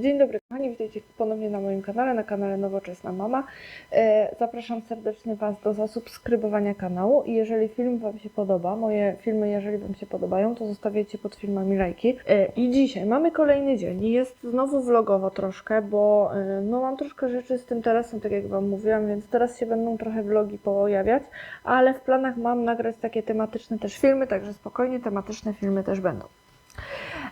Dzień dobry kochani, witajcie ponownie na moim kanale, na kanale Nowoczesna Mama. E, Zapraszam serdecznie Was do zasubskrybowania kanału i jeżeli film Wam się podoba, moje filmy jeżeli Wam się podobają, to zostawiajcie pod filmami lajki. E, I dzisiaj mamy kolejny dzień i jest znowu vlogowo troszkę, bo e, no mam troszkę rzeczy z tym telesem, tak jak Wam mówiłam, więc teraz się będą trochę vlogi pojawiać, ale w planach mam nagrać takie tematyczne też filmy, także spokojnie tematyczne filmy też będą.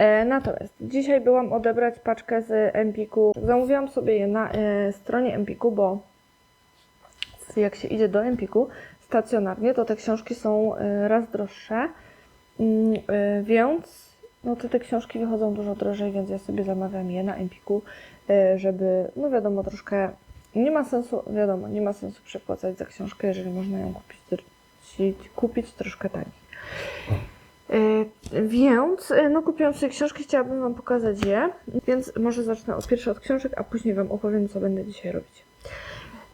E, Natomiast dzisiaj byłam odebrać paczkę z Empiku. Zamówiłam sobie je na e, stronie Empiku, bo jak się idzie do Empiku stacjonarnie, to te książki są e, raz droższe, Mm, e, więc no to te książki wychodzą dużo drożej, więc ja sobie zamawiam je na Empiku, e, żeby, no wiadomo, troszkę nie ma sensu, wiadomo, nie ma sensu przepłacać za książkę, jeżeli można ją kupić, kupić troszkę taniej. E, Więc e, no, kupiłam sobie książki, chciałabym Wam pokazać je, więc może zacznę od pierwsze od książek, a później Wam opowiem, co będę dzisiaj robić.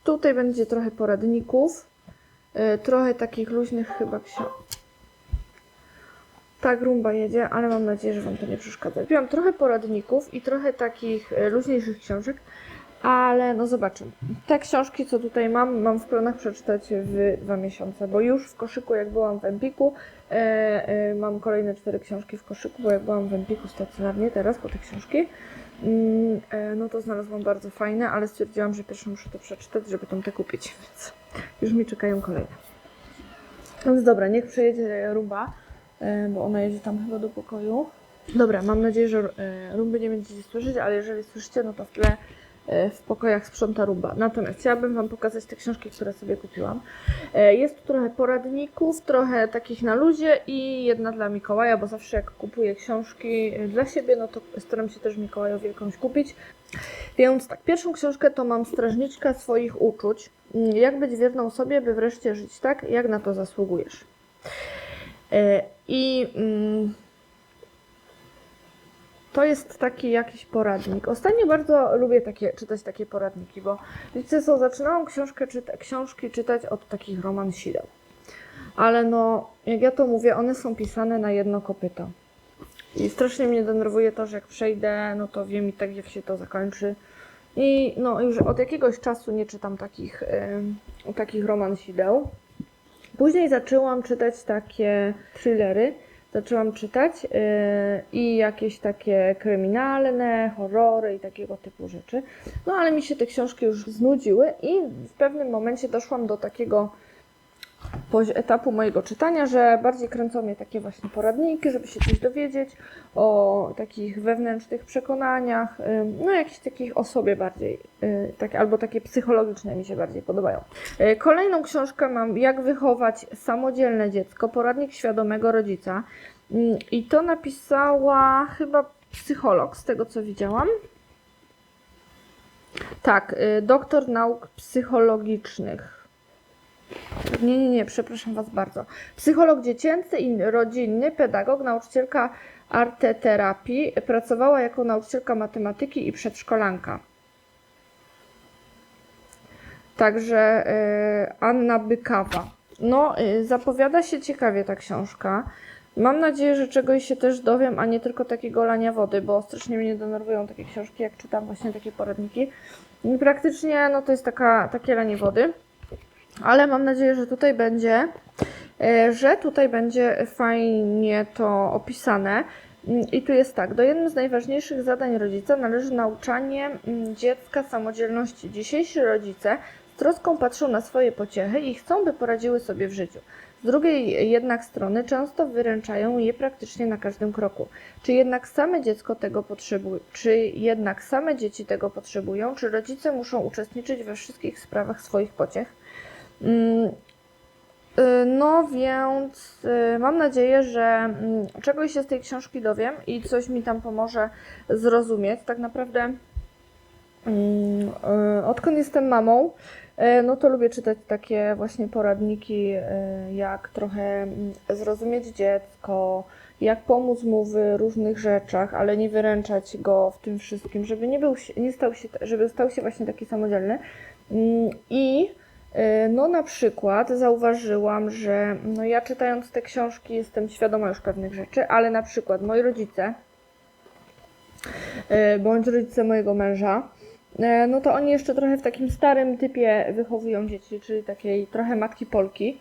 Tutaj będzie trochę poradników, e, trochę takich luźnych chyba książek. Tak, rumba jedzie, ale mam nadzieję, że Wam to nie przeszkadza. Kupiłam trochę poradników i trochę takich luźniejszych książek, ale no zobaczymy. Te książki, co tutaj mam, mam w planach przeczytać w dwa miesiące, bo już w koszyku, jak byłam w Empiku, mam kolejne cztery książki w koszyku, bo jak byłam w Empiku stacjonarnie teraz po te książki, mm, e, no to znalazłam bardzo fajne, ale stwierdziłam, że pierwsze muszę to przeczytać, żeby tam te kupić, więc już mi czekają kolejne. Więc dobra, niech przyjedzie Rumba, e, bo ona jedzie tam chyba do pokoju. Dobra, mam nadzieję, że e, Rumby nie będziecie słyszeć, ale jeżeli słyszycie, no to w tle e, w pokojach sprząta Rumba. Natomiast chciałabym Wam pokazać te książki, które sobie kupiłam. E, Jest tu trochę poradników, trochę takich na luzie i jedna dla Mikołaja, bo zawsze jak kupuję książki e, dla siebie, no to staram się też Mikołajowi jakąś kupić. Więc tak, pierwszą książkę to mam Strażniczka swoich uczuć. Mm, Jak być wierną sobie, by wreszcie żyć tak, jak na to zasługujesz. E, I mm, to jest taki jakiś poradnik. Ostatnio bardzo lubię takie, czytać takie poradniki, bo wiecie co, zaczynałam książkę czyta, książki czytać od takich romansideł. Ale no, jak ja to mówię, one są pisane na jedno kopyto. I strasznie mnie denerwuje to, że jak przejdę, no to wiem i tak jak się to zakończy. I no już od jakiegoś czasu nie czytam takich, takich romansideł. Później zaczęłam czytać takie thrillery. Zaczęłam czytać yy, i jakieś takie kryminalne, horrory i takiego typu rzeczy. No ale mi się te książki już znudziły i w pewnym momencie doszłam do takiego etapu mojego czytania, że bardziej kręcą mnie takie właśnie poradniki, żeby się coś dowiedzieć o takich wewnętrznych przekonaniach, no jakichś takich o sobie bardziej, y, tak, albo takie psychologiczne mi się bardziej podobają. Y, Kolejną książkę mam Jak wychować samodzielne dziecko, poradnik świadomego rodzica. Ym, I to napisała chyba psycholog, z tego co widziałam. Tak, y, doktor nauk psychologicznych. Nie, nie, nie, przepraszam Was bardzo. Psycholog dziecięcy i rodzinny, pedagog, nauczycielka arteterapii. Pracowała jako nauczycielka matematyki i przedszkolanka. Także y, Anna Bykawa. No, y, zapowiada się ciekawie ta książka. Mam nadzieję, że czegoś się też dowiem, a nie tylko takiego lania wody, bo strasznie mnie denerwują takie książki, jak czytam właśnie takie poradniki. I praktycznie, no to jest taka, takie lanie wody. Ale mam nadzieję, że tutaj będzie, e, że tutaj będzie fajnie to opisane. Mm, I tu jest tak, do jednym z najważniejszych zadań rodzica należy nauczanie mm, dziecka samodzielności. Dzisiejsi rodzice z troską patrzą na swoje pociechy i chcą, by poradziły sobie w życiu. Z drugiej jednak strony często wyręczają je praktycznie na każdym kroku. Czy jednak same dziecko tego potrzebuje, czy jednak same dzieci tego potrzebują, czy rodzice muszą uczestniczyć we wszystkich sprawach swoich pociech? Mm, y, No więc y, mam nadzieję, że mm, czegoś się z tej książki dowiem i coś mi tam pomoże zrozumieć. Tak naprawdę mm, y, odkąd jestem mamą, no to lubię czytać takie właśnie poradniki, jak trochę zrozumieć dziecko, jak pomóc mu w różnych rzeczach, ale nie wyręczać go w tym wszystkim, żeby nie, był, nie stał się, żeby stał się właśnie taki samodzielny. I no na przykład zauważyłam, że no ja czytając te książki jestem świadoma już pewnych rzeczy, ale na przykład moi rodzice e, bądź rodzice mojego męża, e, no to oni jeszcze trochę w takim starym typie wychowują dzieci, czyli takiej trochę matki Polki.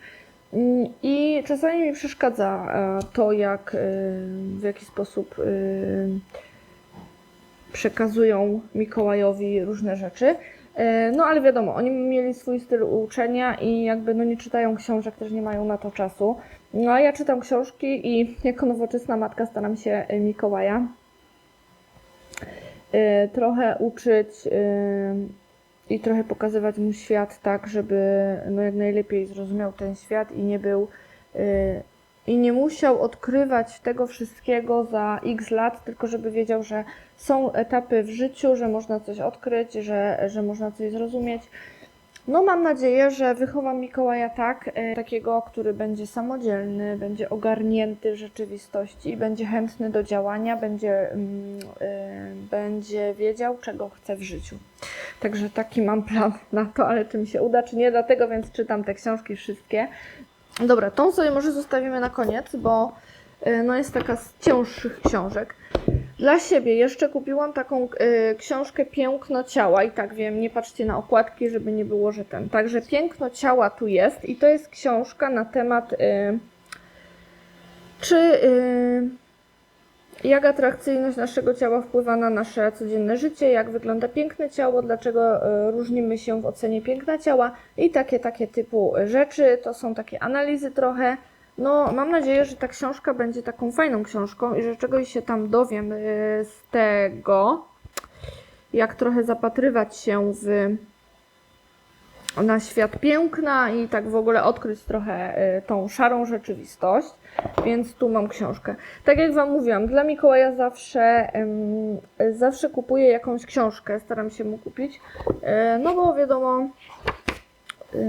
Mm, I czasami mi przeszkadza e, to, jak, e, w jaki sposób e, przekazują Mikołajowi różne rzeczy. E, No ale wiadomo, oni mieli swój styl uczenia i jakby no nie czytają książek, też nie mają na to czasu. No a ja czytam książki i jako nowoczesna matka staram się e, Mikołaja e, trochę uczyć i trochę pokazywać mu świat tak, żeby no jak najlepiej zrozumiał ten świat i nie był i nie musiał odkrywać tego wszystkiego za x lat, tylko żeby wiedział, że są etapy w życiu, że można coś odkryć, że, że można coś zrozumieć. No mam nadzieję, że wychowam Mikołaja tak, e, takiego, który będzie samodzielny, będzie ogarnięty w rzeczywistości będzie chętny do działania, będzie, e, będzie wiedział, czego chce w życiu. Także taki mam plan na to, ale czy mi się uda, czy nie, dlatego więc czytam te książki wszystkie. Dobra, tą sobie może zostawimy na koniec, bo e, no jest taka z cięższych książek. Dla siebie jeszcze kupiłam taką e, książkę Piękno ciała i tak wiem, nie patrzcie na okładki, żeby nie było, że ten. Także Piękno ciała tu jest i to jest książka na temat e, czy e, jak atrakcyjność naszego ciała wpływa na nasze codzienne życie, jak wygląda piękne ciało, dlaczego e, różnimy się w ocenie piękna ciała i takie, takie typu rzeczy. To są takie analizy trochę. No, mam nadzieję, że ta książka będzie taką fajną książką i że czegoś się tam dowiem e, z tego, jak trochę zapatrywać się w na świat piękna i tak w ogóle odkryć trochę y, tą szarą rzeczywistość. Więc tu mam książkę. Tak jak Wam mówiłam, dla Mikołaja zawsze, zawsze kupuję jakąś książkę, staram się mu kupić. E, no bo wiadomo, y,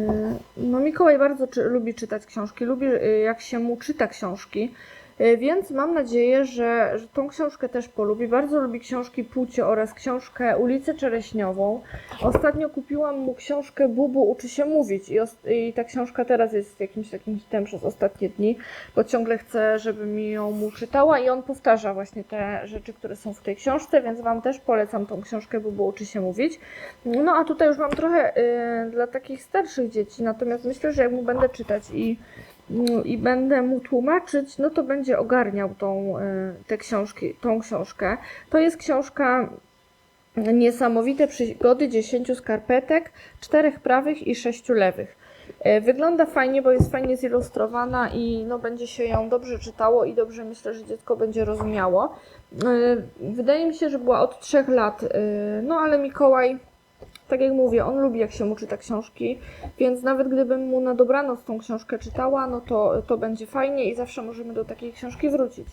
no Mikołaj bardzo czy, lubi czytać książki, lubi y, jak się mu czyta książki. Y, Więc mam nadzieję, że, że tą książkę też polubi. Bardzo lubi książki Płcie oraz książkę Ulicę Czereśniową. Ostatnio kupiłam mu książkę Bubu uczy się mówić i, i ta książka teraz jest jakimś takim hitem przez ostatnie dni, bo ciągle chcę, żeby mi ją mu czytała i on powtarza właśnie te rzeczy, które są w tej książce, więc Wam też polecam tą książkę Bubu uczy się mówić. No a tutaj już mam trochę y, dla takich starszych dzieci, natomiast myślę, że jak mu będę czytać i i będę mu tłumaczyć, no to będzie ogarniał tą, y, te książki, tą książkę. To jest książka Niesamowite przygody 10 skarpetek, czterech prawych i sześciu lewych. Y, Wygląda fajnie, bo jest fajnie zilustrowana i no, będzie się ją dobrze czytało i dobrze myślę, że dziecko będzie rozumiało. Y, Wydaje mi się, że była od trzech lat, y, no ale Mikołaj tak jak mówię, on lubi jak się mu czyta książki, więc nawet gdybym mu na dobranoc tą książkę czytała, no to, to będzie fajnie i zawsze możemy do takiej książki wrócić,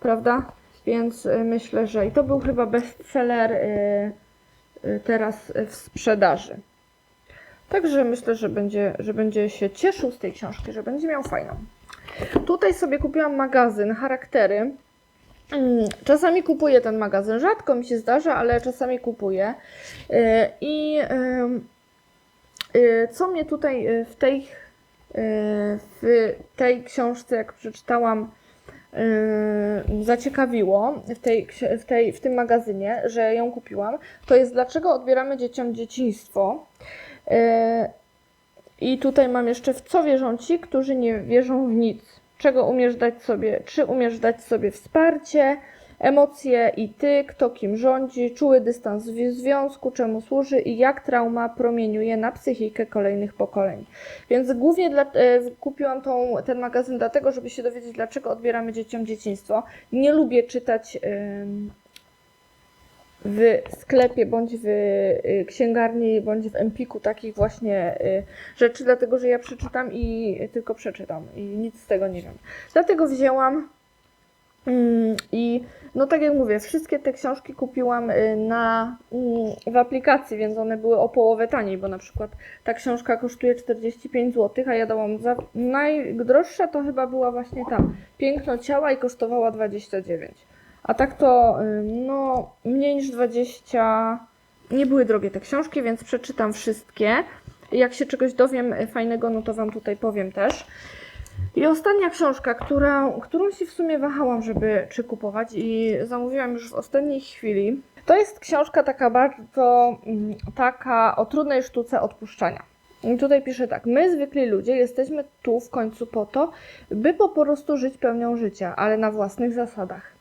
prawda? Więc y, myślę, że i to był chyba bestseller y, y, teraz w sprzedaży. Także myślę, że będzie, że będzie się cieszył z tej książki, że będzie miał fajną. Tutaj sobie kupiłam magazyn Charaktery. Mm, Czasami kupuję ten magazyn, rzadko mi się zdarza, ale czasami kupuję. Y, I y, co mnie tutaj y, w tej, w tej książce, jak przeczytałam, zaciekawiło w, tej, w, tej, w tym magazynie, że ją kupiłam, to jest dlaczego odbieramy dzieciom dzieciństwo. I tutaj mam jeszcze w co wierzą ci, którzy nie wierzą w nic. Czego umiesz dać sobie, czy umiesz dać sobie wsparcie, emocje i ty, kto kim rządzi, czuły dystans w związku, czemu służy i jak trauma promieniuje na psychikę kolejnych pokoleń. Więc głównie dla, e, kupiłam tą, ten magazyn dlatego, żeby się dowiedzieć, dlaczego odbieramy dzieciom dzieciństwo. Nie lubię czytać w sklepie, bądź w y, księgarni, bądź w Empiku takich właśnie y, rzeczy, dlatego że ja przeczytam i tylko przeczytam i nic z tego nie wiem. Dlatego wzięłam mm, i no tak jak mówię, wszystkie te książki kupiłam y, na, mm, w aplikacji, więc one były o połowę taniej, bo na przykład ta książka kosztuje 45 zł, a ja dałam za najdroższa to chyba była właśnie ta Piękno ciała i kosztowała 29. A tak to, y, no, mniej niż 20. Nie były drogie te książki, więc przeczytam wszystkie. Jak się czegoś dowiem y, fajnego, no to Wam tutaj powiem też. I ostatnia książka, która, którą się w sumie wahałam, żeby czy kupować i zamówiłam już w ostatniej chwili, To jest książka taka bardzo mm, taka o trudnej sztuce odpuszczania. I tutaj pisze tak: My, zwykli ludzie, jesteśmy tu w końcu po to, by po prostu żyć pełnią życia, ale na własnych zasadach.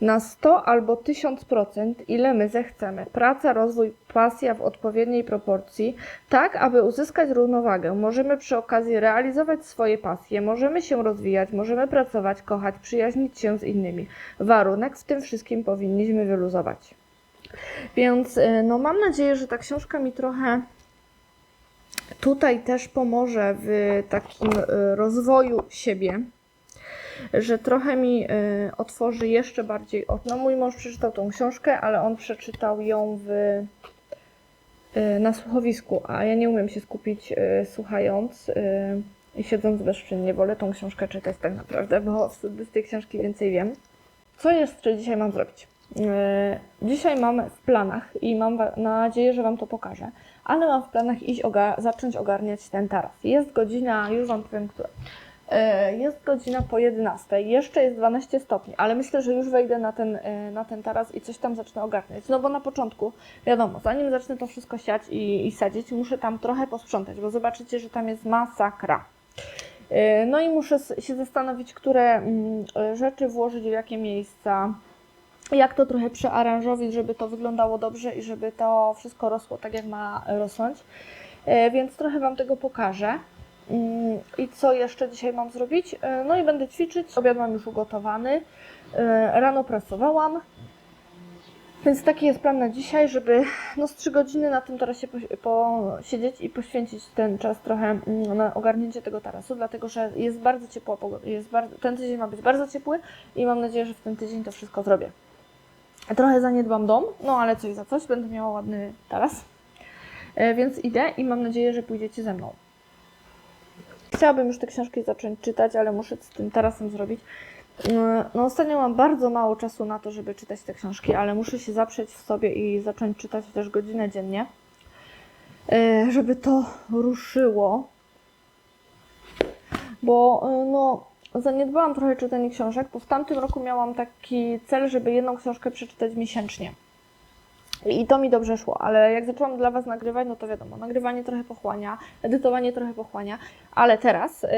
Na 100 albo 1000%, ile my zechcemy. Praca, rozwój, pasja w odpowiedniej proporcji, tak aby uzyskać równowagę. Możemy przy okazji realizować swoje pasje, możemy się rozwijać, możemy pracować, kochać, przyjaźnić się z innymi. Warunek w tym wszystkim powinniśmy wyluzować. Więc y, no, mam nadzieję, że ta książka mi trochę tutaj też pomoże w takim y, rozwoju siebie, że trochę mi y, otworzy jeszcze bardziej okno. Mój mąż przeczytał tą książkę, ale on przeczytał ją w, y, na słuchowisku, a ja nie umiem się skupić y, słuchając i siedząc bezczynnie. Wolę tą książkę czytać tak naprawdę, bo wtedy z tej książki więcej wiem. Co jeszcze dzisiaj mam zrobić? Dzisiaj mam w planach i mam nadzieję, że Wam to pokażę, ale mam w planach iść zacząć ogarniać ten taras. Jest godzina, już Wam powiem, która. E, Jest godzina po 11, jeszcze jest 12 stopni, ale myślę, że już wejdę na ten, e, na ten taras i coś tam zacznę ogarniać. No bo na początku, wiadomo, zanim zacznę to wszystko siać i, i sadzić, muszę tam trochę posprzątać, bo zobaczycie, że tam jest masakra. E, No i muszę się zastanowić, które mm, rzeczy włożyć w jakie miejsca, jak to trochę przearanżować, żeby to wyglądało dobrze i żeby to wszystko rosło tak, jak ma rosnąć. Więc trochę Wam tego pokażę. I co jeszcze dzisiaj mam zrobić? E, No i będę ćwiczyć. Obiad mam już ugotowany. E, Rano pracowałam. Więc taki jest plan na dzisiaj, żeby no z 3 godziny na tym tarasie posi- posiedzieć i poświęcić ten czas trochę mm, na ogarnięcie tego tarasu, dlatego że jest bardzo ciepła pogoda. Jest bardzo, ten tydzień ma być bardzo ciepły i mam nadzieję, że w ten tydzień to wszystko zrobię. Trochę zaniedbam dom, no ale coś za coś, będę miała ładny taras. E, Więc idę i mam nadzieję, że pójdziecie ze mną. Chciałabym już te książki zacząć czytać, ale muszę z tym tarasem zrobić. E, No ostatnio mam bardzo mało czasu na to, żeby czytać te książki, ale muszę się zaprzeć w sobie i zacząć czytać też godzinę dziennie, e, żeby to ruszyło. Bo e, no, zaniedbałam trochę czytanie książek, bo w tamtym roku miałam taki cel, żeby jedną książkę przeczytać miesięcznie. I to mi dobrze szło, ale jak zaczęłam dla Was nagrywać, no to wiadomo, nagrywanie trochę pochłania, edytowanie trochę pochłania, ale teraz yy,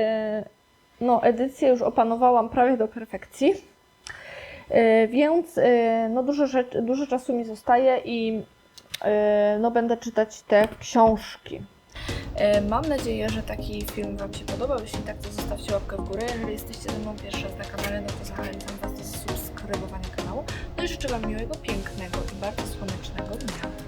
no, edycję już opanowałam prawie do perfekcji, yy, więc yy, no, dużo, dużo czasu mi zostaje i no, będę czytać te książki. E, Mam nadzieję, że taki film Wam się podobał. Jeśli tak, to zostawcie łapkę w górę. Jeżeli jesteście ze mną pierwszy raz na kanale, no to zachęcam Was do subskrybowania. No i życzę Wam miłego, pięknego i bardzo słonecznego dnia.